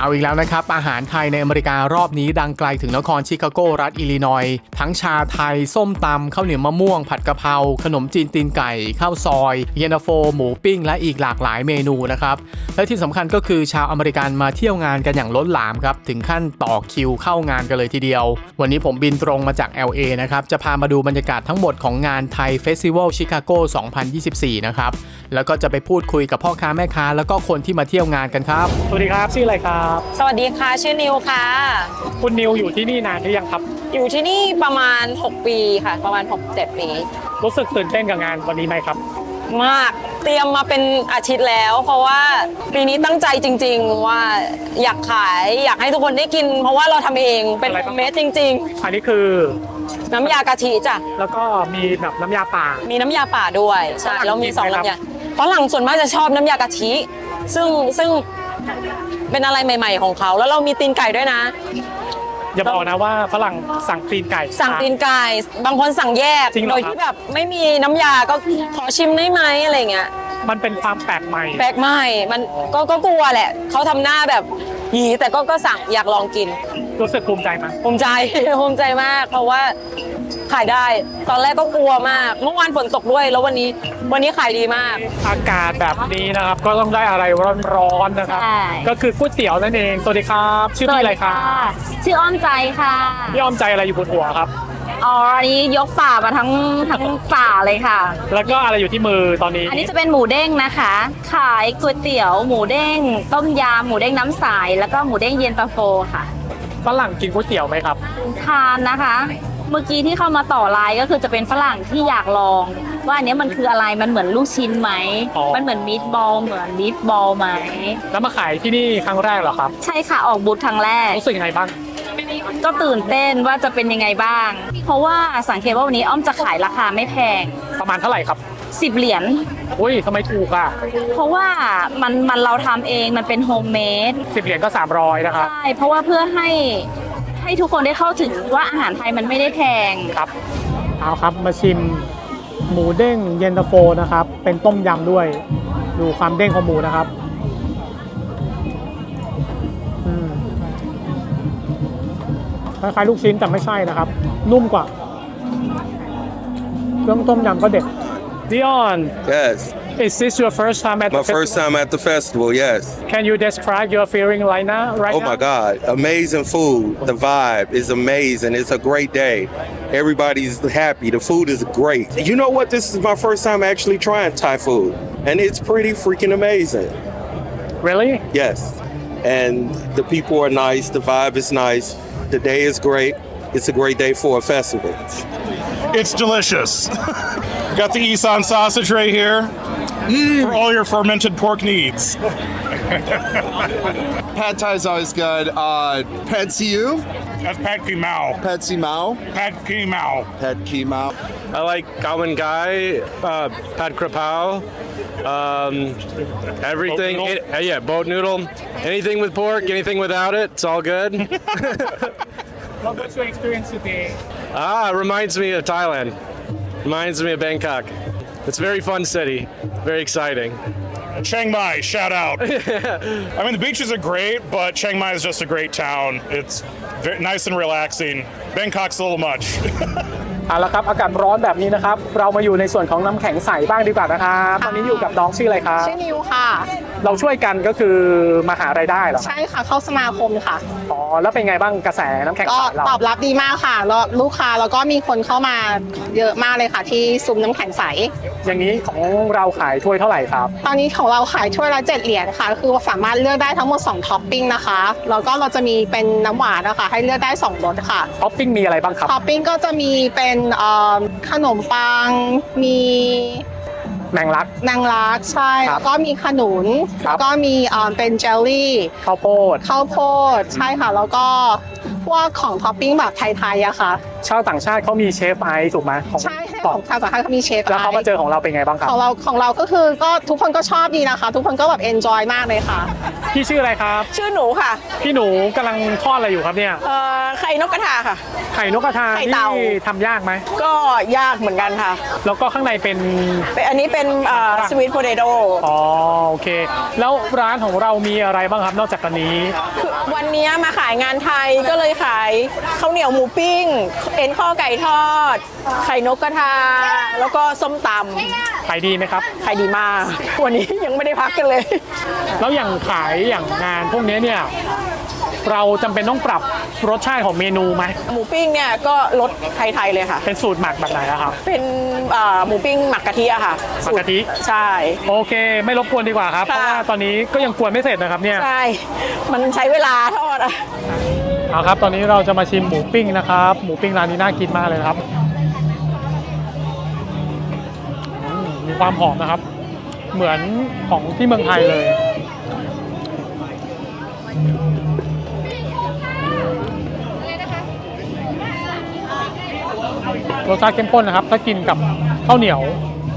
เอาอีกแล้วนะครับ อาหารไทยในอเมริการอบนี้ดังไกลถึงนครชิคาโกรัฐอิลลินอย ทั้งชาไทย ส้มตำข้าวเหนียวมะม่วง ผัดกะเพราขนมจีนตีนไก่ข้าวซอย เยนโฟ หมูปิ้ง และอีกหลากหลายเมนูนะครับ และที่สำคัญก็คือชาวอเมริกันมาเที่ยวงานกันอย่างล้นหลามครับ ถึงขั้นต่อคิวเข้างานกันเลยทีเดียว วันนี้ผมบินตรงมาจาก LA นะครับจะพามาดูบรรยากาศทั้งหมดของงานไทยเฟสติวัลชิคาโก2024 นะครับแล้วก็จะไปพูดคุยกับพ่อค้าแม่ค้าแล้วก็คนที่มาเที่ยวงานกันครับสวัสดีครับชื่ออะไรครับสวัสดีค่ะชื่อนิวค่ะ คุณนิวอยู่ที่นี่นานหรือยังครับ อยู่ที่นี่ประมาณ 6 ปีค่ะ ประมาณ 6-7 ปี รู้สึกตื่นเต้นกับงานวันนี้ไหมครับ มากเตรียมมาเป็นอาทิตย์แล้ว เพราะว่าปีนี้ตั้งใจจริง ๆ ว่าอยากขายอยากให้ทุกคนได้กิน เพราะว่าเราทำเองเป็นอะไรโฮบ้างมเมดจริง อันนี้คือๆ น้ำยากะทิจ้ะแล้วก็มีแบบน้ำยาป่า มีน้ำยาป่าด้วยใช่ฝรั่งแล้วมีสองกินไหมครับ น้ำยาฝรั่งส่วนมากจะชอบน้ำยากะทิ ซึ่งซึ่ง เป็นอะไรใหม่ ๆ ของเขาแล้วเรามีตีนไก่ด้วยนะ อย่าบอกนะว่าฝรั่งสั่งตีนไก่ สั่งตีนไก่บางคนสั่งแยกจริงเหรโดอยครับ ที่แบบไม่มีน้ำยาก็ขอชิมได้ไหมอะไรเงี้ยมันเป็นความแปลกใหม่ แปลกใหม่มันก็ก็กลัวแหละเขาทำหน้าแบบห ยีแต่ก็ก็สั่งอยากลองกิน รู้สึกภูมิใจไหมภูมิใจ ภูมิใจมาก เพราะว่าขายได้ ตอนแรกก็กลัวมาก เมื่อวานฝนตกด้วย แล้ววันนี้วันนี้ขายดีมาก อากาศแบบนี้นะครับ ก็ต้องได้อะไรร้อนๆนะครับ ใช่ ก็คือก๋วยเตี๋ยวนั่นเอง สวัสดีครับ ชื่อพี่อะไรครับชื่ออ้อมใจค่ะ พี่อ้อมใจอะไรอยู่บนหัวครับ อ๋ออันนี้ยกป่ามาทั้งทั้งป่าเลยค่ะ แล้วก็อะไรอยู่ที่มือตอนนี้ อันนี้จะเป็นหมูเด้งนะคะ ขายก๋วยเตี๋ยว หมูเด้ง ต้มยำหมูเด้งน้ำใสแล้วก็หมูเด้งเย็นตาโฟค่ะฝรั่งกินก๋วยเตี๋ยวไหมครับ ทานนะคะ เมื่อกี้ที่เข้ามาต่อไลน์ก็คือจะเป็นฝรั่งที่อยากลอง ว่าอันเนี้ยมันคืออะไรมันเหมือนลูกชิ้นไหม อ๋อ มันเหมือนมีดบอลเหมือนมีดบอลไหม แล้วมาขายที่นี่ครั้งแรกเหรอครับ ใช่ค่ะออกบูธครั้งแรก รู้สึกยังไงบ้าง ก็ตื่นเต้นว่าจะเป็นยังไงบ้าง เพราะว่าสังเกตว่าวันนี้อ้อมจะขายราคาไม่แพง ประมาณเท่าไหร่ครับ10เหรียญ อุ้ยทำไมถูกอะ เพราะว่ามันมันเราทำเองมันเป็นโฮมเมดสิบเหรียญก็ 300 นะครับ ใช่ เพราะว่าเพื่อให้ให้ทุกคนได้เข้าถึงว่าอาหารไทยมันไม่ได้แพง ครับ เอาครับมาชิมหมูเด้งเย็นตาโฟนะครับ เป็นต้มยำด้วย ดูความเด้งของหมูนะครับ คล้ายๆลูกชิ้นแต่ไม่ใช่นะครับ นุ่มกว่าเครื่องต้มยำก็เด็ด Dion Yes, is this your first time at my the first time at the festival. Yes. Can you describe your feeling right now? Right Oh now? my God, amazing food. The vibe is amazing. It's a great day. Everybody's happy. The food is great. You know what? This is my first time actually trying Thai food, and it's pretty freaking amazing. Really? Yes, and the people are nice. The vibe is nice. The day is great. It's a great day for a festival. It's delicious. Got the Isan sausage right here for all your fermented pork needs. Pad Thai is always good. Uh, Pad Siu, That's Pad Ki Mao. Pad Si Mao, Pad Ki Mao. Pad Ki Mao. I like Galwan Guy, uh, Pad Krapao, um, everything. Boat noodle? it- uh, yeah, boat noodle. Anything with pork, anything without it, it's all good. What's your experience today? ah, reminds me of Thailand. Reminds me of Bangkok. It's a very fun city. Very exciting. Chiang Mai, shout out. I mean, the beaches are great, but Chiang Mai is just a great town. It's very nice and relaxing. Bangkok's a little much. เอาละครับอากาศร้อนแบบนี้นะครับ เรามาอยู่ในส่วนของน้ำแข็งใสบ้างดีกว่านะครับตอนนี้อยู่กับน้องชื่ออะไรครับชื่อนิวค่ะ เราช่วยกันก็คือมาหารายได้เหรอใช่ค่ะเข้าสมาคมค่ะอ๋อแล้วเป็นไงบ้างกระแสน้ำแข็งก็ใสเราตอบรับดีมากค่ะแล้วลูกค้าแล้วก็มีคนเข้ามาเยอะมากเลยค่ะ ที่ซุ้มน้ำแข็งใส อย่างนี้ของเราขายถ้วยเท่าไหร่ครับ ตอนนี้ของเราขายถ้วยละ7เหรียญค่ะคือสามารถเลือกได้ทั้งหมด2ท็อปปิ้งนะคะแล้วก็เราจะมีเป็นน้ำหวานนะคะ ให้เลือกได้2รสค่ะท็อปปิ้งมีอะไรบ้างครับท็อปปิ้งก็จะมีเป็นเอ่อขนมปัง มีแมงลัก นางรักใช่ ครับแล้วก็มีขนุน ครับ แล้วก็มีเอ่อเป็นเจลลี่ ข้าวโพด ข้าวโพดใช่ค่ะ แล้วก็พวกของท็อปปิ้งแบบไทยๆอะค่ะ ชาวต่างชาติเขามีเชฟไอซ์ถูกไหมของใช่ ให้ของทางสาขาเขามีเชฟแล้วเขามาเจอของเราเป็นไงบ้างครับของเราของเราก็คือก็ทุกคนก็ชอบดีนะคะ ทุกคนก็แบบเอนจอยมากเลยค่ะ พี่ชื่ออะไรครับ ชื่อหนูค่ะ พี่หนูกำลังทอดอะไรอยู่ครับเนี่ยเอ่อไข่นกกระทาค่ะ ไข่นกกระทาไข่ที่เต่าทำยากไหม ก็ยากเหมือนกันค่ะแล้วก็ข้างในเป็น เป็นอันนี้เป็นสวีทโพเตโต้อ๋อโอเค แล้วร้านของเรามีอะไรบ้างครับนอกจากอันนี้คือวันนี้มาขายงานไทยก็เลยขายข้าวเหนียวหมูปิ้ง เอ็นข้อไก่ทอด ไข่นกกระทาแล้วก็ส้มตขายดีไหมครับำขายดีมาก วันนี้ยังไม่ได้พักกันเลย แล้วอย่างขายอย่างงานพวกนี้เนี่ยเราจำเป็นต้องปรับรสชาติของเมนูไหมหมูปิ้งเนี่ยก็รสไทยๆเลยค่ะ เป็นสูตรหมักแบบไหนอะครับ เป็นเอ่อหมูปิ้งหมักกะทิอะค่ะหมักกะทิใช่ โอเค ไม่รบกวนดีกว่าครับเพค่ะ ราะว่าตอนนี้ก็ยังกวนไม่เสร็จนะครับเนี่ยใช่ มันใช้เวลาทอดอะ เอาครับ ตอนนี้เราจะมาชิมหมูปิ้งนะครับหมูปิ้งร้านนี้น่ากินมากเลยนะครับ ความหอมนะครับ เหมือนของที่เมืองไทยเลย รสชาติเข้มข้นนะครับ ถ้ากินกับข้าวเหนียว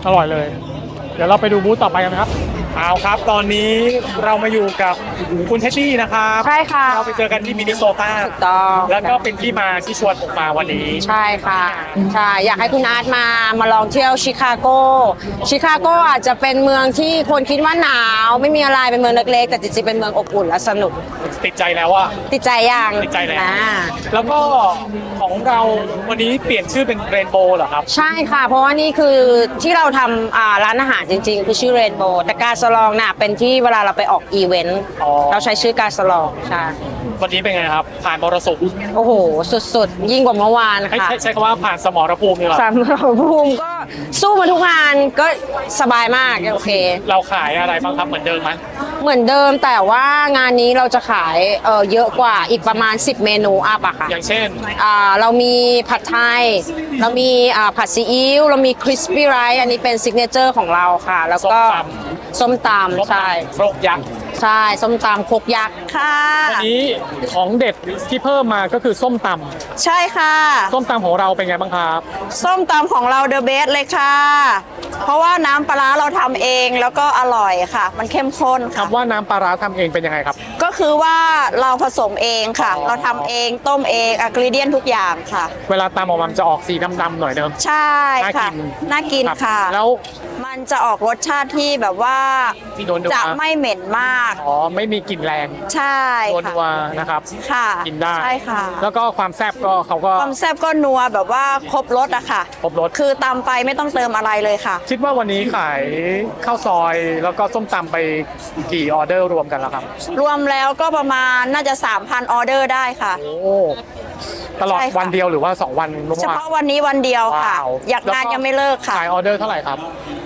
อร่อยเลย เดี๋ยวเราไปดูบูธต่อไปกันนะครับ เอาครับ ตอนนี้เรามาอยู่กับคุณเทดดี้นะครับใช่ค่ะเราไปเจอกันที่มินนิโซตาถูกต้องแล้วก็เป็นที่มาที่ชวนผมมาวันนี้ ใช่ค่ะใช่อยากให้คุณอาร์ตมามาลองเที่ยวชิคาโกชิคาโกอาจจะเป็นเมืองที่คนคิดว่าหนาว ไม่มีอะไรเป็นเมืองเล็กๆแต่จริงๆเป็นเมืองอบอุ่นและสนุก ติดใจแล้วอะติดใจยังติดใจแล้วอ่าแล้วก็ของเราวันนี้เปลี่ยนชื่อเป็นเรนโบว์เหรอครับ ใช่ค่ะ เพราะว่านี่คือที่เราทำอ่าร้านอาหารจริงๆคือชื่อเรนโบว์แต่การสลองน่ะเป็นที่เวลาเราไปออกอีเวนต์อ๋อ เราใช้ชื่อการสลองใช่วันนี้เป็นไงครับ ผ่านมรสุมโอ้โห สุดๆ ยิ่งกว่าเมื่อวานให้ค่ะใช้ใช้คำว่าผ่านสมรภูมิดีกว่าสามรภูมิก็สู้มาทุกงานก็สบายมากโอเค เราขายอะไรบ้างครับเหมือนเดิมไหม เหมือนเดิมแต่ว่างานนี้เราจะขายเออเยอะกว่าอีกประมาณ 10 เมนูอัพอะค่ะอย่างเช่น อ่าเรามีผัดไทย เรามีอ่าผัดซีอิ๊วเรามีคริสปี้ไรซ์อันนี้เป็นซิกเนเจอร์ของเราค่ะ แล้วก็ส้มตำใช่โครกยักษ์ ใช่ส้มตำครกยักษ์ค่ะวันนี้ของเด็ดที่เพิ่มมาก็คือส้มตใช่ค่ะำส้มตำของเราเป็นไงบ้างครับ ส้มตำของเราเดอะเบสเลยค่ะ เพราะว่าน้ำปลาร้าเราทำเองแล้วก็อร่อยค่ะ มันเข้มข้นค่ะคำว่าน้ำปลาร้าทำเองเป็นยังไงครับ ก็คือว่าเราผสมเองค่ะอ๋อเราทำเองต้มเองอะกริเดียนทุกอย่างค่ะ เวลาตำออกมามันจะออกสีดำๆหน่อยเดิมใช่ค่ะน่ากินน่ากินรับค่ะ แล้ว มันจะออกรสชาติที่แบบว่าที่โดนดูจะนะไม่เหม็นมาก อ๋อ ไม่มีกลิ่นแรง ใช่ตัวค่ะ นัวนะครับ ค่ะกินได้ ใช่ค่ะ แล้วก็ความแซ่บก็เขาก็ความแซ่บก็นัวแบบว่าครบรสอะค่ะ ครบรส คือตำไปไม่ต้องเติมอะไรเลยค่ะ คิดว่าวันนี้ขายข้าวซอยแล้วก็ส้มตำไปกี่ออเดอร์รวมกันแล้วครับ รวมแล้วก็ประมาณน่าจะ 3,000 ออเดอร์ได้ค่ะ โอ้ ตลอดใช่ค่ะ วันเดียวหรือว่า 2 วันรวมเฉๆพาะวันนี้วันเดียวค่ะ ว้าวอยากงานยังไม่เลิกค่ะขายออเดอร์เท่าไหร่ครับ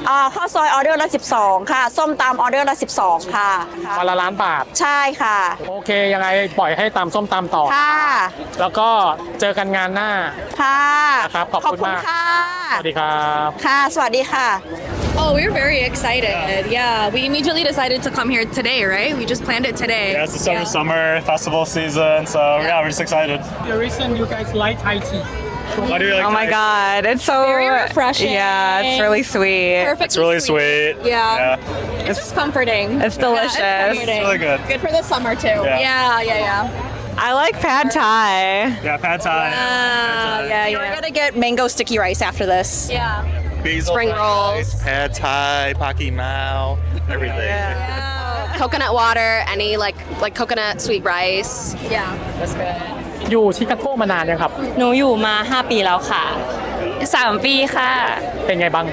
อ่าข้าวซอยออเดอร์ละ 12 ค่ะ ส้มตำออเดอร์ละ 12 ค่ะวันละล้านบาท ใช่ค่ะโอเค ยังไงปล่อยให้ตำส้มตำต่อ ค่ะแล้วก็เจอกันงานหน้า ค่ะ นะครับขอบคุณมาก ค่ะ สวัสดีครับ ค่ะ สวัสดีค่ะ Oh, we're very excited. Yeah, we immediately decided to come here today, right? We just planned it today. Yeah, it's the summer summer festival season, so yeah, we're just excited. The reason you guys like Thai tea Why do you like Oh my Thai? god, it's so Very refreshing. Yeah, it's really sweet. Perfect. It's really sweet. Yeah. Yeah, It's comforting. It's delicious. Yeah, it's it's really good. Good for the summer too. Yeah. Yeah, yeah, yeah. I like pad thai. Yeah, pad thai. Uh, yeah, yeah. We're gonna get mango sticky rice after this. Yeah. Basil spring rice, rolls. pad thai, paki mao, everything. Coconut water, any like like coconut sweet rice. Yeah. That's good. อยู่ชิคาโกมานานยังครับ หนูอยู่มา 5 ปีแล้วค่ะ 3 ปีค่ะ เป็นไงบ้าง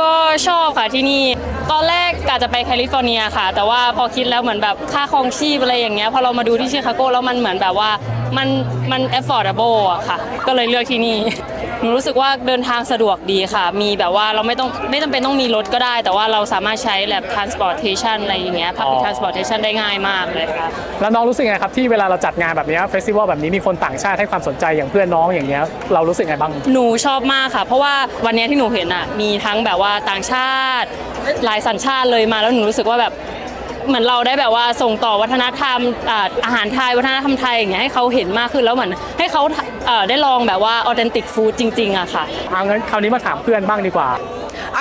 ก็ชอบค่ะที่นี่ ตอนแรกกะจะไปแคลิฟอร์เนียค่ะ แต่ว่าพอคิดแล้วเหมือนแบบค่าครองชีพอะไรอย่างเงี้ย พอเรามาดูที่ชิคาโกแล้วมันเหมือนแบบว่ามันมัน affordable อะค่ะ ก็เลยเลือกที่นี่ หนูรู้สึกว่าเดินทางสะดวกดีค่ะ มีแบบว่าเราไม่ต้องไม่จำเป็นต้องมีรถก็ได้ แต่ว่าเราสามารถใช้แบบ transportation อะไรอย่างเงี้ย public transportation ได้ง่ายมากเลยค่ะ แล้วน้องรู้สึกไงครับที่เวลาเราจัดงานแบบเนี้เฟสติวัลแบบนี้มีคนต่างชาติให้ความสนใจอย่างเพื่อนน้องอย่างเงี้ยเรารู้สึกไงบ้าง หนูชอบมากค่ะ เพราะว่าวันเนี้ยที่หนูเห็นอะมีทั้งแบบว่าต่างชาติหลายสัญชาติเลยมาแล้วหนูรู้สึกว่าแบบ เหมือนเราได้แบบว่าส่งต่อวัฒนธรรมอ่าอาหารไทยวัฒนธรรมไทยอย่างเงี้ยให้เขาเห็นมากขึ้นแล้วเหมือนให้เขาเอ่อได้ลองแบบว่าออเทนติกฟู้ดจริงๆอะค่ะ เอางั้นคราวนี้มาถามเพื่อนบ้างดีกว่า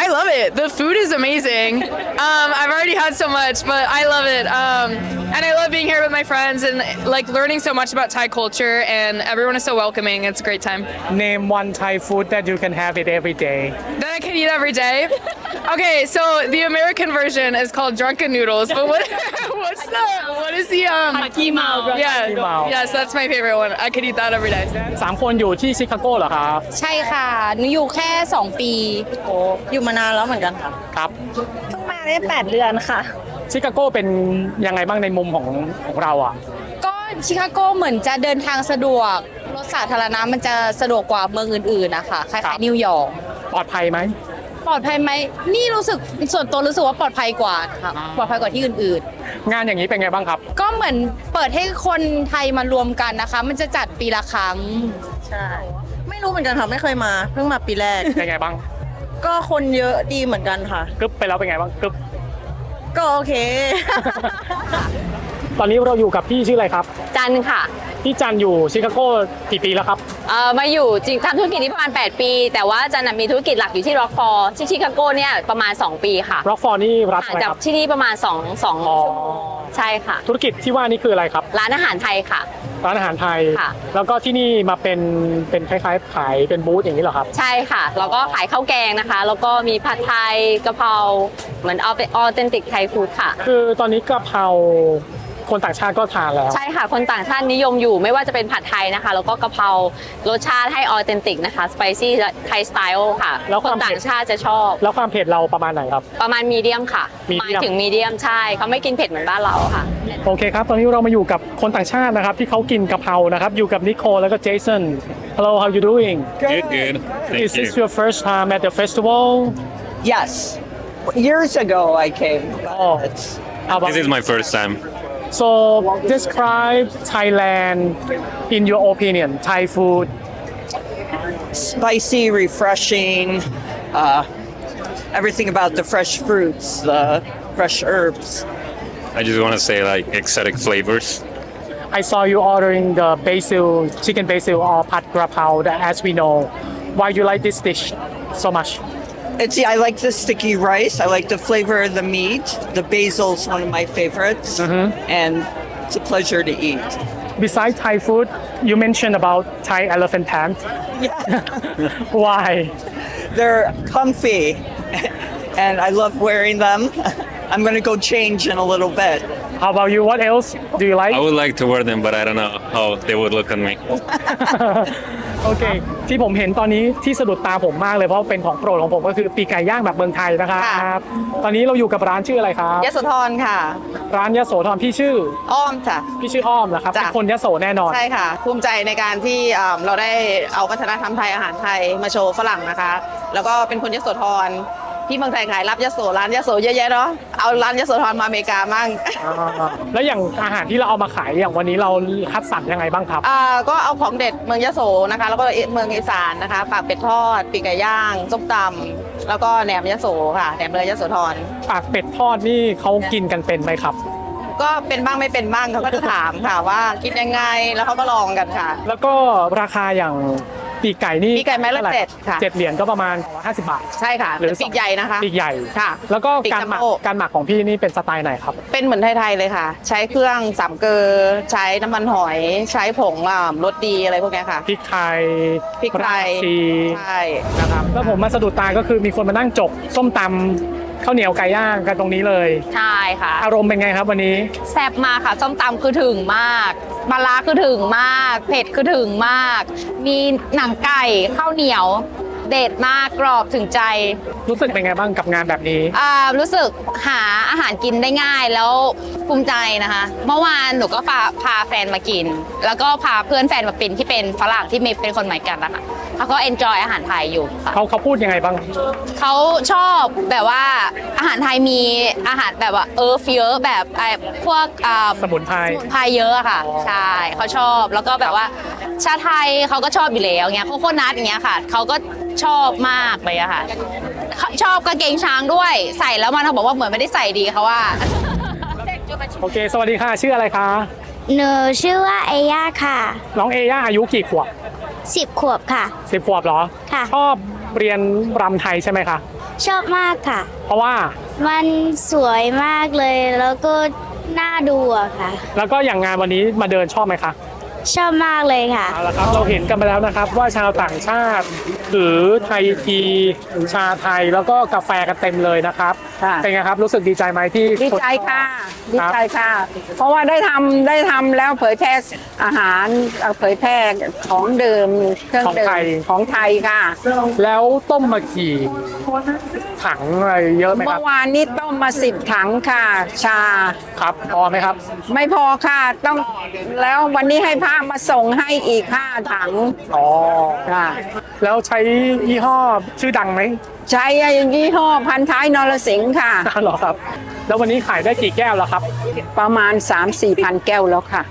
I love it. The food is amazing. Um, I've already had so much, but I love it. Um, and I love being here with my friends and like learning so much about Thai culture. And everyone is so welcoming. It's a great time. Name one Thai food that you can have it every day That I can eat every day. Okay, so the American version is called drunken noodles. But what? what's the? What is the um? Yeah. Kimao. Yes, that's my favorite one. I could eat that every day. สามคนอยู่ที่ชิคาโกเหรอครับใช่ค่ะหนูอยู่แค่ 2 ปี โอ้อยู่มานานแล้วเหมือนกันค่ะ ครับเพิ่งมาได้ 8 เดือนค่ะ ชิคาโกเป็นยังไงบ้างในมุมของของเราอะ ก็ชิคาโกเหมือนจะเดินทางสะดวก รถสาธารณะมันจะสะดวกกว่าเมืองอื่นๆนะคะคครัล้ายบๆนิวยอร์ก ปลอดภัยไหม ปลอดภัยไหมนี่รู้สึกส่วนตัวรู้สึกว่าปลอดภัยกว่าค่ะปลอดภัยกว่าที่อื่นงานอย่างนี้เป็นไงบ้างครับ ๆ ก็เหมือนเปิดให้คนไทยมารวมกันนะคะ มันจะจัดปีละครั้ง ใช่ ไม่รู้เหมือนกันค่ะไม่เคยมา เพิ่งมาปีแรก เป็นไงบ้างก็คนเยอะดีเหมือนกันค่ะ กึ๊บไปแล้วเป็นไงบ้างกึ๊บก็โอเค ตอนนี้เราอยู่กับพี่ชื่ออะไรครับ จันค่ะพี่จันอยู่ชิคาโกกี่ปีแล้วครับ เอ่อมาอยู่จริงทำธุรกิจนี้ประมาณ 8 ปี แต่ว่าจันนะมีธุรกิจหลักอยู่ที่ร็อกฟอร์ที่ชิคาโกเนี่ยประมาณ 2 ปีค่ะร็อกฟอร์นี่รัฐห่าอะงไรจากครับที่นี่ประมาณ2 2ชั่วอ๋อโมงใช่ค่ะ ธุรกิจที่ว่านี่คืออะไรครับ ร้านอาหารไทยค่ะ ร้านอาหารไทย ค่ะ แล้วก็ที่นี่มาเป็นเป็นคล้ายๆขายเป็นบูธอย่างนี้เหรอครับ ใช่ค่ะ แล้วก็ขายข้าวแกงนะคะ แล้วก็มีผัดไทยกะเพราเหมือนเอาเป็นออเทนติกไทยฟู้ดค่ะ คือตอนนี้กะเพรา คนต่างชาติก็ทานแล้ว ใช่ค่ะ คนต่างชาตินิยมอยู่ไม่ว่าจะเป็นผัดไทยนะคะ แล้วก็กะเพรารสชาติให้ออเทนติกนะคะสไปซี่ไทยสไตล์ค่ะ แล้วคความนเผ็ต่าดงชาติจะชอบ แล้วความเผ็ดเราประมาณไหนครับ ประมาณมีเดียมค่ะ medium หมายถึงมีเดียมใช่เขาไม่กินเผ็ดเหมือนบ้านเราค่ะ โอเคครับ ตอนนี้เรามาอยู่กับคนต่างชาตินะครับ ที่เขากินกะเพรานะครับ อยู่กับนิโคลแล้วก็เจสัน Hello how you doing Good, good. Thank Is this you. your first time at the festival yes years ago I came Oh. How about This is my first time. So describe Thailand in your opinion Thai food. Spicy refreshing uh, everything about the fresh fruits the fresh herbs. I just want to say like exotic flavors. I saw you ordering the basil chicken basil or pad grapao that as we know. Why do you like this dish so much It's I like the sticky rice. I like the flavor of the meat. The basil's one of my favorites, mm-hmm. and it's a pleasure to eat. Besides Thai food, you mentioned about Thai elephant pants. Yeah. Why? They're comfy, and I love wearing them. I'm gonna go change in a little bit. How about you? What else do you like? I would like to wear them, but I don't know how they would look on me. โอเค ที่ผมเห็นตอนนี้ที่สะดุดตาผมมากเลยเพราะเป็นของโปรดของผมก็คือปีกไก่ย่างแบบเมืองไทยนะครับค่ะตอนนี้เราอยู่กับร้านชื่ออะไรครับยโสธรค่ะ ร้านยโสธรพี่ชื่อ อ้อมจ้ะพี่ชื่ออ้อมนะครับจ้ะเป็นคนยโสแน่นอนใช่ค่ะ ภูมิใจในการที่เอ่อเราได้เอาวัฒนธรรมไทยอาหารไทยมาโชว์ฝรั่งนะคะ แล้วก็เป็นคนยโสธร ที่เมืองไทยขายรับยโสร้านยโสเยอะแยะเนาะเอาร้านยโสธรมาอเมริกามั่งแล้วอย่างอาหารที่เราเอามาขายอย่างวันนี้เราคัดสรรยังไงบ้างครับอ่าก็เอาของเด็ดเมืองยโสนะคะ แล้วก็เมืองอีสานนะคะปากเป็ดทอดปีกไก่ย่างส้มตำแล้วก็แหนมยโสค่ะแหนมเนือยโสธรปากเป็ดทอดนี่เขากินกันเป็นไหมครับก็เป็นบ้างไม่เป็นบ้างเขาก็จะถามค่ะว่ากินยังไงแล้วเขาก็ลองกันค่ะ แล้วก็ราคาอย่าง ปีกไก่นี่ปีกไก่ไม้ละท่าหร่เจ็ดค่ะ เจ็ดเหรียญก็ประมาณ50 บาท ใช่ค่ะหรือเป็นปีกใหญ่นะคะ ปีกใหญ่ ค่ะแล้วก็ปีกการหมักจัมโบ้การหมักของพี่นี่เป็นสไตล์ไหนครับ เป็นเหมือนไทยๆเลยค่ะ ใช้เครื่องสามเกลอใช้น้ำมันหอย ใช้ผงอ่ารสดีอะไรพวกเนี้ยค่ะ พริกไทยพริกไทยรากชีใช่นะครับแล้วผมมาสะดุดตาก็คือมีคนมานั่งจก ส้มตำข้าวเหนียวไก่ย่างกันตรงนี้เลย ใช่ค่ะ อารมณ์เป็นไงครับวันนี้ แซ่บมากค่ะส้มตำคือถึงมาก ปลาร้าคือถึงมาก เผ็ดคือถึงมาก มีหนังไก่ข้าวเหนียว เด็ดมากกรอบถึงใจ รู้สึกเป็นไงบ้างกับงานแบบนี้ อ่ารู้สึกหาอาหารกินได้ง่ายแล้วภูมิใจนะคะ เมื่อวานหนูก็พาพาแฟนมากิน แล้วก็พาเพื่อนแฟนมาเป็นที่เป็นฝรั่งที่มีเป็นคนเหมือนกันนะคะเขาก็เอนจอยอาหารไทยอยู่ค่ะ เขาเขาพูดยังไงบ้าง เขาชอบแบบว่าอาหารไทยมีอาหารแบบว่าเออเฟียแบบไอ้พวกอ่าสมุนไพร สมุนไพรเยอะอะค่ะ ใช่เขาชอบแล้วก็แบบว่า ชาไทยเขาก็ชอบอยู่แล้วเงี้ยโคโคนัทอย่างเงี้ยค่ะเขาก็ชอบมากเลยอะค่ะเขาชอบกางเกงช้างด้วย ใส่แล้วมันเขาบอกว่าเหมือนไม่ได้ใส่ดีเขาว่า โอเค สวัสดีค่ะ ชื่ออะไรคะ หนูชื่อว่าเอย่าค่ะน้องเอย่าอายุกี่ขวบสิบขวบค่ะ สิบขวบเหรอ ค่ะ ชอบเรียนรำไทยใช่ไหมคะ ชอบมากค่ะ เพราะว่า มันสวยมากเลยแล้วก็น่าดูอะค่ะ แล้วก็อย่างงานวันนี้มาเดินชอบไหมคะ ชอบมากเลยค่ะ เอาละครับเราเห็นกันไปแล้วนะครับว่าชาวต่างชาติ หรือไทยทีชาไทยแล้วก็กาแฟกันเต็มเลยนะครับเป็นไงครับรู้สึกดีใจไหมที่ดีคนใจค่ะ ดีครับใจค่ะ เพราะว่าได้ทำได้ทำแล้วเผยแพร่อาหารเอ่อเผยแพร่ของเดิมเครื่องของดื่มไทยของไทยค่ะ แล้วต้มมากี่ถังอะไรเยอะไหมคเมื่รับอวานนี้ต้มมาสิบถังค่ะ ชา ครับพอไหมครับ ไม่พอค่ะ ต้องแล้ววันนี้ให้พระมาส่งให้อีกห้าถังอ๋อค่ะ แล้วใช้ยี่ห้อชื่อดังไหมใช้ยี่ห้อพันท้ายนรสิงห์ค่ะเหรอครับ แล้ววันนี้ขายได้กี่แก้วแล้วครับ ประมาณ 3 4พันแก้วแล้วค่ะ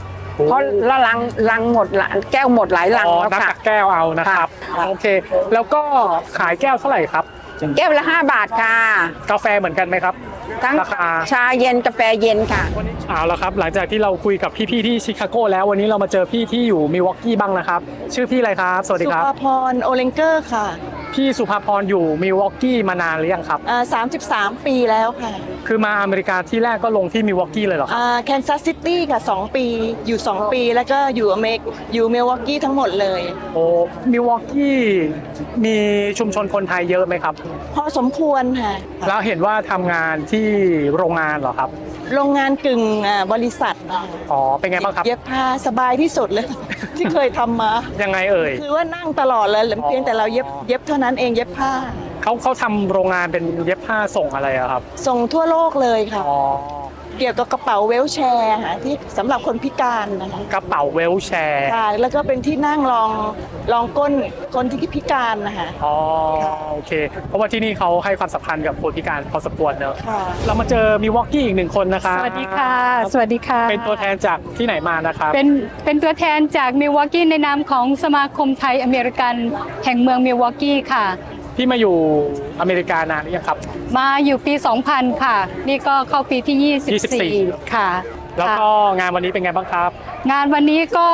เพราะละลังลังหมดละแก้วหมดหลายลังอ๋อแล้วนับค่ะ จากแก้วเอานะครับค่ะ โอเค แล้วก็ขายแก้วเท่าไหร่ครับ แก้วละ 5 บาทค่ะ กาแฟเหมือนกันไหมครับ ทั้งราคา ชาเย็นกาแฟเย็นค่ะ เอาละครับ หลังจากที่เราคุยกับพี่ๆที่ชิคาโกแล้ววันนี้เรามาเจอพี่ที่อยู่มิลวอกกี้บ้างนะครับ ชื่อพี่อะไรครับ สวัสดีครับสุภาพรโอเลงเกอร์ค่ะ พี่สุภาพรอยู่มิลวอกกี้มานานหรือยังครับอ่า33 ปีแล้วค่ะคือมาอเมริกาที่แรกก็ลงที่มิลวอกกี้เลยเหรอครับแคนซัสซิตี้ค่ะ 2 ปี อยู่ 2 ปีแล้วก็อยู่อเมริกอยู่เมลวอกกี้ทั้งหมดเลย โอ้มิลวอกกี้มีชุมชนคนไทยเยอะไหมครับ พอสมควรค่ะ แล้วเห็นว่าทำงานที่โรงงานเหรอครับ โรงงานกึ่งอ่าบริษัทอ๋อ เป็นไงบ้างครับ เย็บผ้าสบายที่สุดเลย ที่เคยทำมา ยังไงเอ่ย คือว่านั่งตลอดเลยเพียงแต่เราเย็บเย็บเท่านั้นเองเย็บผ้า เขาเขาทำโรงงานเป็นเย็บผ้าส่งอะไรอะครับ ส่งทั่วโลกเลยค่ะ อ๋อ เกี่ยวกับกระเป๋าเวลแชร์ค่ะที่สำหรับคนพิการนะคะกระเป๋าเวลแชร์ค่ะแล้วก็เป็นที่นั่งรองรองก้นคนที่พิการนะคะอ๋อโอเค เพราะว่าที่นี่เขาให้ความสำคัญกับคนพิการพอสมควรเนอะค่ะ เรามาเจอมิวอกกี้อีกหนึ่งคนนะคะสวัสดีค่ะ สวัสดีค่ะ เป็นตัวแทนจากที่ไหนมานะครับ เป็นเป็นตัวแทนจากมิลวอกกี้ในนามของสมาคมไทยอเมริกัน แห่งเมืองมิลวอกกี้ค่ะ พี่มาอยู่อเมริกานานหรือยังครับ มาอยู่ปี 2000 ค่ะ นี่ก็เข้าปีที่ 24 24ค่ะ แล้วก็ค่ะงานวันนี้เป็นไงบ้างครับ งานวันนี้ก็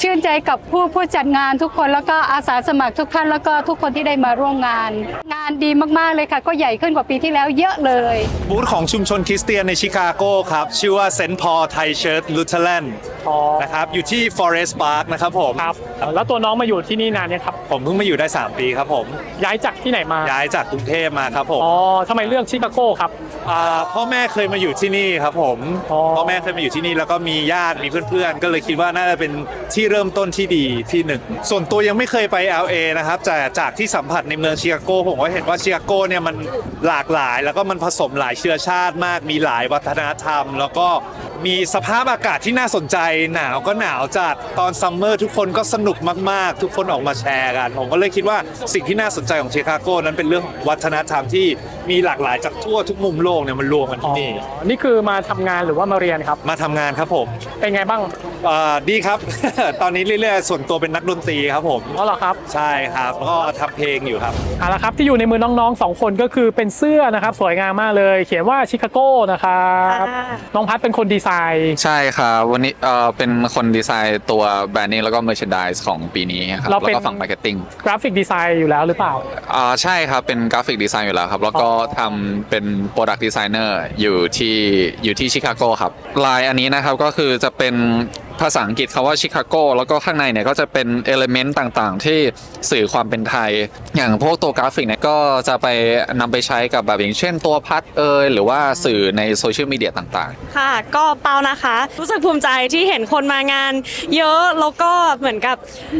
ชื่นใจกับผู้ผู้จัดงานทุกคนแล้วก็อาสาสมัครทุกท่านแล้วก็ทุกคนที่ได้มาร่วมงาน งานดีมากๆเลยค่ะ ก็ใหญ่ขึ้นกว่าปีที่แล้วเยอะเลย บูธของชุมชนคริสเตียนในชิคาโกครับ ชื่อว่าเซนต์พอลไทเชิร์ตลูเทเลนนะครับอยู่ที่ Forest Park นะครับผมครับ แล้วตัวน้องมาอยู่ที่นี่นานยังครับ ผมเพิ่งมาอยู่ได้ 3 ปีครับผม ย้ายจากที่ไหนมา ย้ายจากกรุงเทพมาครับผมอ๋อทำไมเลือกชิคาโกครับอ่าพ่อแม่เคยมาอยู่ที่นี่ครับผมพ่อแม่เคยมาอยู่ที่นี่แล้วก็มีญาติมีเพื่อนๆ ก็เลยคิดว่าน่าจะเป็นที่เริ่มต้นที่ดีที่หนึ่งส่วนตัวยังไม่เคยไป LA นะครับแต่จากที่สัมผัสในเมืองชิคาโกผมก็เห็นว่าชิคาโกเนี่ยมันหลากหลาย แล้วก็มันผสมหลายเชื้อชาติมากมีหลายวัฒนธรรม แล้วก็มีสภาพอากาศที่น่าสนใจหนาวก็หนาวจัดตอนซัมเมอร์ทุกคนก็สนุกมากๆ ทุกคนออกมาแชร์กัน ผมก็เลยคิดว่าสิ่งที่น่าสนใจของชิคาโกนั้นเป็นเรื่องของวัฒนธรรมที่มีหลากหลายจากทั่วทุกมุมโลกเนี่ยมันรวมกันที่นี่ นี่คือมาทำงานหรือว่ามาเรียนครับ มาทำงานครับผมเป็นไงบ้างอ่าดีครับ ตอนนี้เรื่อยๆ ส่วนตัวเป็นนักดนตรีครับผม อ๋อเหรอครับ ใช่ครับแล้วก็ทำเพลงอยู่ครับ เอาละครับที่อยู่ในมือน้องๆสองคนก็คือเป็นเสื้อนะครับ สวยงามมากเลย เขียนว่าชิคาโกนะครับ น้องพัดเป็นคนดีไซน์ใช่ครับวันนี้เอ่อเป็นคนดีไซน์ตัวแบรนดิ้งแล้วก็เมอร์ช n ด i ส์ของปีนี้ครับเราแล้วเป็นก็ฝั่งมาร์เก็ตติ้งกราฟิกดีไซน์อยู่แล้วหรือเปล่าอ่าใช่ครับเป็นกราฟิกดีไซน์อยู่แล้วครับ แล้วก็ทำเป็นโปรดักต์ดีไซเนอร์อยู่ที่อยู่ที่ชิคาโกครับลายอันนี้นะครับก็คือจะเป็น ภาษาอังกฤษคำว่าชิคาโกแล้วก็ข้างในเนี่ยก็จะเป็นเอลเมนต์ต่างๆ ที่สื่อความเป็นไทย อย่างพวกตัวกราฟิกเนี่ยก็จะไปนำไปใช้กับแบบอย่างเช่นตัวพัดเอยหรือว่าสื่อในโซเชียลมีเดียต่างๆ ค่ะ ก็เปานะคะ รู้สึกภูมิใจที่เห็นคนมางาน เยอะแล้วก็เหมือนกับ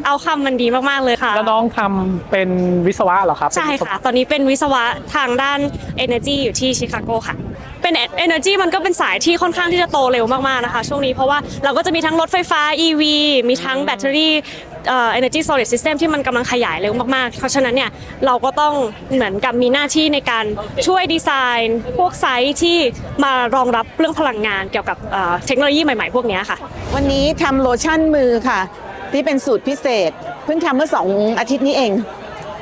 เอาคำมันดีมากๆเลยค่ะ แล้วน้องทำเป็นวิศวะเหรอครับใช่ค่ะ ตอนนี้เป็นวิศวะทางด้าน Energy อยู่ที่ชิคาโกค่ะ เป็น Energy มันก็เป็นสายที่ค่อนข้างที่จะโตเร็วมากๆนะคะ ช่วงนี้เพราะว่าเราก็จะมีทั้งรถไฟฟ้า EV มีทั้งแบตเตอรี่เอ่อ energy storage system ที่มันกำลังขยายเร็วมากๆ เพราะฉะนั้นเนี่ยเราก็ต้องเหมือนกับมีหน้าที่ในการช่วยดีไซน์ พวกไซต์ที่มารองรับเรื่องพลังงานเกี่ยวกับเอ่อเทคโนโลยีใหม่ๆ พวกเนี้ยค่ะ วันนี้ทำโลชั่นมือค่ะ ที่เป็นสูตรพิเศษ เพิ่งทำเมื่อสองอาทิตย์นี้เอง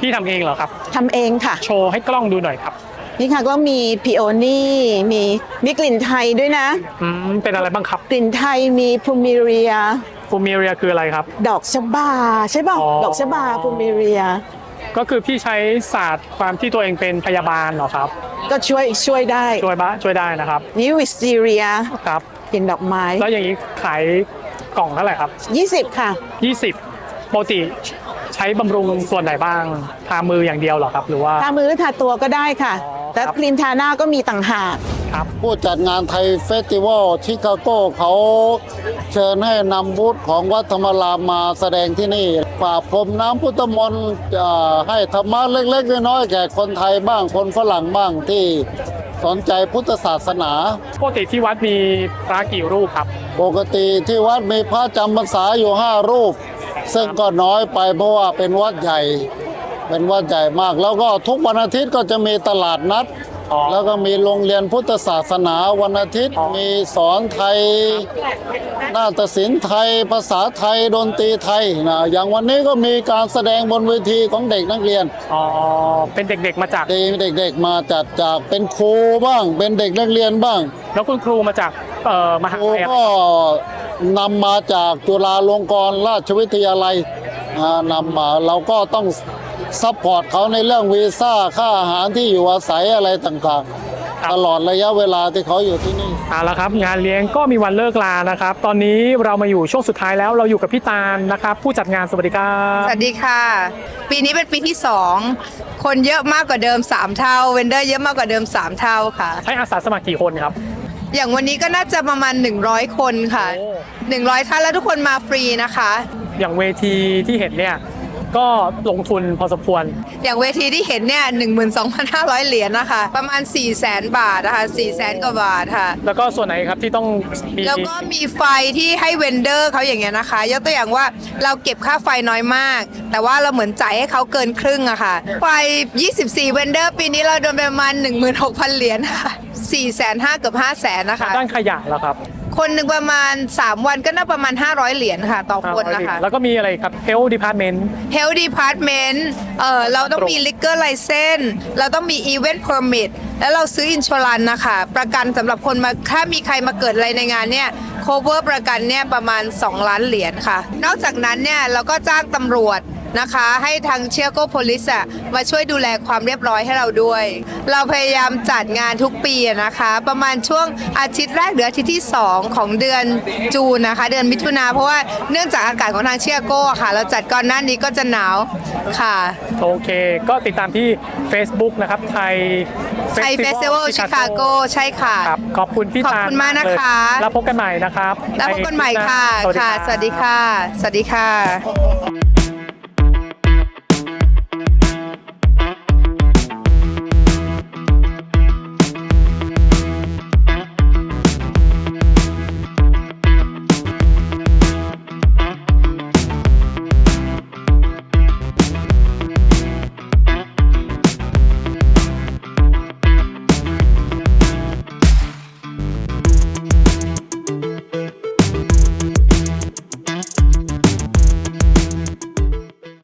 พี่ทำเองเหรอครับ ทำเองค่ะ โชว์ให้กล้องดูหน่อยครับ นี่ค่ะก็มีพิโอนี่มีมีกลิ่นไทยด้วยนะ อืมเป็นอะไรบ้างครับกลิ่นไทยมีพูมิเรีย ฟูมิเรียคืออะไรครับ ดอกชบาใช่ป่ะอ๋อ ดอกชบาพูมิเรีย ก็คือพี่ใช้ศาสตร์ความที่ตัวเองเป็นพยาบาลเหรอครับ ก็ช่วยช่วยได้ช่วยบ้าช่วยได้นะครับนี่วิสซีเรียครับ กลิ่นดอกไม้แล้วอย่างนี้ขายกล่องเท่าไหร่ครับ 20 ค่ะ 20ปกติ ใช้บำรุงส่วนไหนบ้าง ทามืออย่างเดียวเหรอครับ หรือว่า ทามือหรือทาตัวก็ได้ค่ะแต่ครีมทาหน้าก็มีต่างหากผู้จัดงานไทยเฟสติวัลชิคาโกเขาเชิญให้นำบูธของวัดธรรมรามมาแสดงที่นี่ป่าบพรมน้ำพุทธมนต์เอ่อให้ธรรมะเล็กๆ น้อยๆแก่คนไทยบ้างคนฝรั่งบ้างที่สนใจพุทธศาสนา ปกติที่วัดมีพระกี่รูปครับ ปกติที่วัดมีพระจำพรรษาอยู่ห้ารูป ซึ่งก็น้อยไปเพราะว่าเป็นวัดใหญ่เป็นวัดใหญ่มาก แล้วก็ทุกวันอาทิตย์ก็จะมีตลาดนัด แล้วก็มีโรงเรียนพุทธศาสนาวันอาทิตย์ มีสอนไทยนาฏศิลป์ไทย ภาษาไทยดนตรีไทยนะอย่างวันนี้ก็มีการแสดงบนเวทีของเด็กนักเรียนอ๋อเป็นเด็กๆมาจากเด็กๆมาจัดจากเป็นครูบ้าง เป็นเด็กนักเรียนบ้าง แล้วคุณครูมาจากเอ่อมหาครูลัยอะไรก็ นำมาจากจุฬาลงกรณราชวิทยาลัยอ่านำมาเราก็ต้องซัพพอร์ตเขาในเรื่องวีซ่าค่าอาหารที่อยู่อาศัยอะไรต่างๆ ตลอดระยะเวลาที่เขาอยู่ที่นี่เอาละครับ งานเลี้ยงก็มีวันเลิกลานะครับ ตอนนี้เรามาอยู่ช่วงสุดท้ายแล้วเราอยู่กับพี่ตาลนะครับ ผู้จัดงานสวัสดีครับสวัสดีค่ะ ปีนี้เป็นปีที่ 2 คนเยอะมากกว่าเดิม 3 เท่าเวนเดอร์เยอะมากกว่าเดิม 3 เท่าค่ะใช้อาสาสมัครกี่คนครับ อย่างวันนี้ก็น่าจะประมาณ 100 คนค่ะ100 ท่านแล้วทุกคนมาฟรีนะคะ อย่างเวทีที่เห็นเนี่ยก็ลงทุนพอสมควร อย่างเวทีที่เห็นเนี่ย12,500 เหรียญนะคะ ประมาณ 4 0 0 0 0 0บาทนะคะ4 0 0 0 0 0กว่าบาทค่ะ แล้วก็ส่วนไหนครับที่ต้องมีแล้วก็มีไฟที่ให้เวนเดอร์เขาอย่างเงี้ยนะคะ ยกตัวอย่างว่าเราเก็บค่าไฟน้อยมาก แต่ว่าเราเหมือนจ่ายให้เขาเกินครึ่งอะค่ะ ไฟ 24 เวนเดอร์ปีนี้เราโดนไปประมาณ16,000 เหรียญค่ะ 4 5 0 0 0เกือบ5 0 0 0 0นะคะ ด้านขยะแล้วครับคนหนึ่งประมาณ 3 วันก็น่าประมาณ 500 เหรียญค่ะ ต่อคนนะคะ แล้วก็มีอะไรครับ Health Department Health Department เอ่อเราต้องมี Liquor License เราต้องมี Event Permit แล้วเราซื้ออินช r รันนะคะ ประกันสำหรับคนมาถ้ามีใครมาเกิดอะไรในงานเนี่ย cover ประกันเนี่ยประมาณ 2 ล้านเหรียญค่ะ นอกจากนั้นเนี่ยเราก็จ้างตำรวจ นะคะ ให้ทางเชียโกโพลิสอะมาช่วยดูแลความเรียบร้อยให้เราด้วย เราพยายามจัดงานทุกปีอะนะคะ ประมาณช่วงอาทิตย์แรกหรืออาทิตย์ที่ 2 ของเดือนจูนนะคะ เดือนมิถุนาเพราะว่าเนื่องจากอากาศของทางเชียโกอะค่ะ เราจัดก่อนหน้านี้ก็จะหนาวค่ะ โอเค ก็ติดตามที่ Facebook นะครับไทยไทยเฟสติวัลชิคาโกใช่ค่ะครับขอบคุณพี่ขอบตาลคุณมากนะคะ แล้วพบกันใหม่นะครับ แล้วพบกันใหม่ค่ะสวัสดีค่ะรับสวัสดีค่ะ สวัสดีค่ะ